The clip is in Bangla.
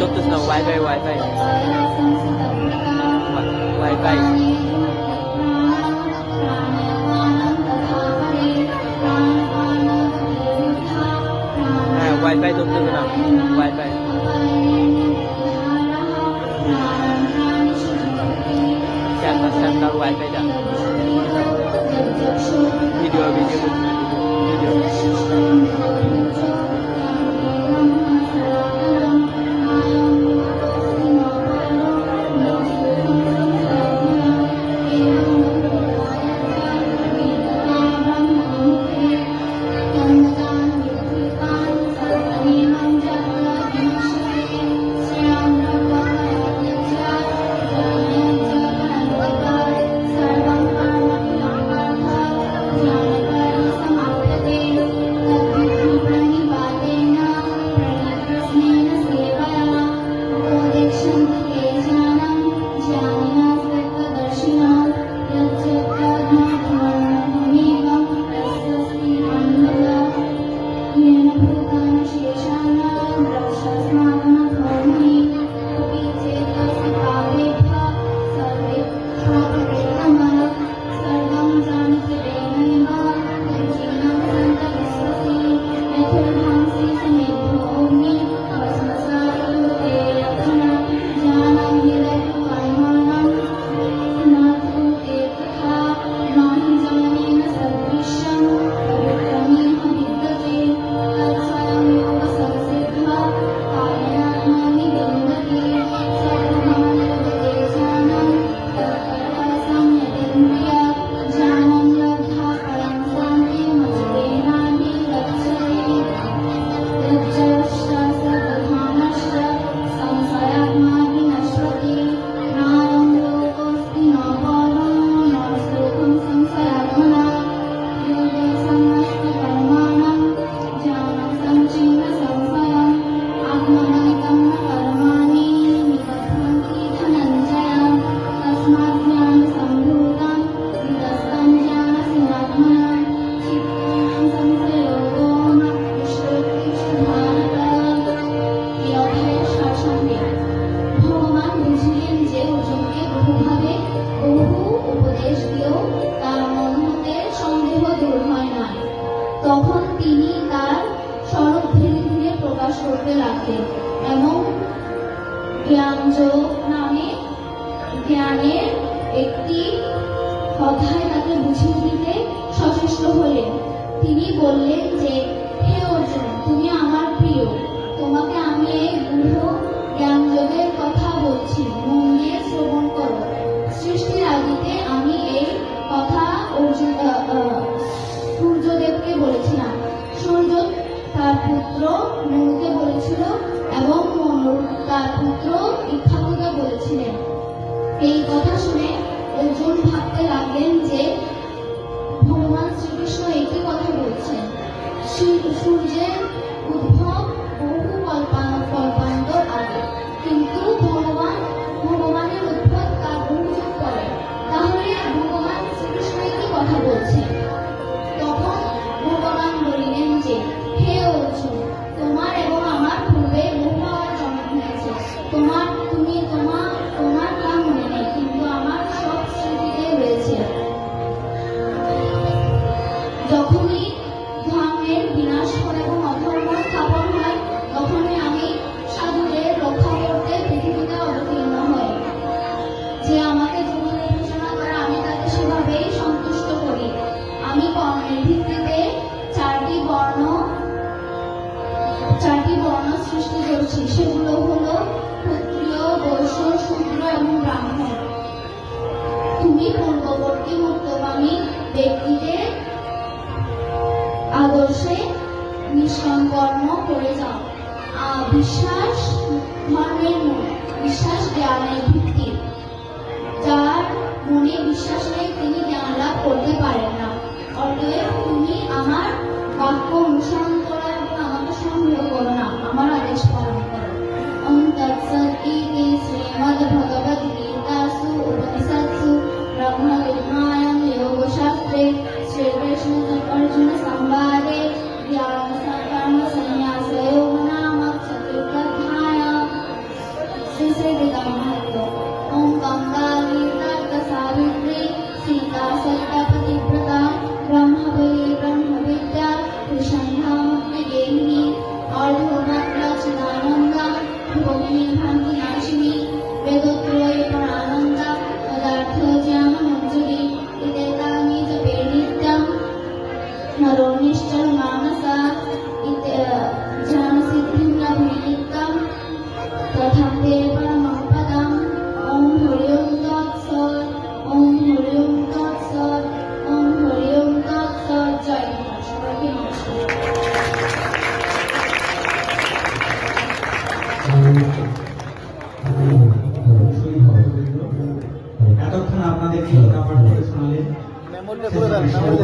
chốt tôi snow wifi wifi wifi à wifi tôi tương nào wifi xem và xem đâu wifi đã video video. অর্জুনকে বহুভাবে বহু উপদেশ দিয়েও তার মন হতে সন্দেহ দূর হয় না তখন তিনি তার স্বরূপ ধীরে ধীরে প্রকাশ করতে লাগলেন এবং জ্ঞানযোগ নামে জ্ঞানের একটি কথায় তাকে বুঝিয়ে দিতে সচেষ্ট হলেন। তিনি বললেন যে, হে অর্জুন, তুমি আমার প্রিয়। তোমাকে আমি এই গূঢ় জ্ঞানযোগের কথা বলছি, মন দিয়ে শ্রবণ করো। সৃষ্টির আদিতে আমি এই কথা সূর্যদেবকে বলেছিলাম। সূর্য তার পুত্র মনুকে বলেছিল এবং মনু তার পুত্র ইক্ষাকুকে বলেছিলেন। এই কথা শুনে অর্জুন ভাবতে লাগলেন যে, ভগবান শ্রীকৃষ্ণ একই কথা বলছেন। সূর্যের যে আমাকে যেভাবে ঘোষণা করে আমি তাকে সেভাবেই সন্তুষ্ট করি। আমি কর্মের ভিত্তিতে চারটি বর্ণ চারটি বর্ণ সৃষ্টি করছি। সেগুলো হলো ক্ষত্রিয় বৈশ্য শূদ্র এবং ব্রাহ্মণ। তুমি পূর্ববর্তী মুক্তগামী ব্যক্তিদের আদর্শে নিষ্কাম করে যাও। বিশ্বাস, ধর্মের মূল। বিশ্বাস, জ্ঞানের ভিত্তি। যার মনে বিশ্বাস নেই, তিনি জ্ঞান লাভ করতে পারেন না। অতএব তুমি আমার বাক্য অনুসরণ করো এবং আমাকে সন্দেহ করো না। আমার আদেশ পালন করো। ওম তৎসৎ no মূল্যে ঘুরে দাঁড়ান না মূল্যে?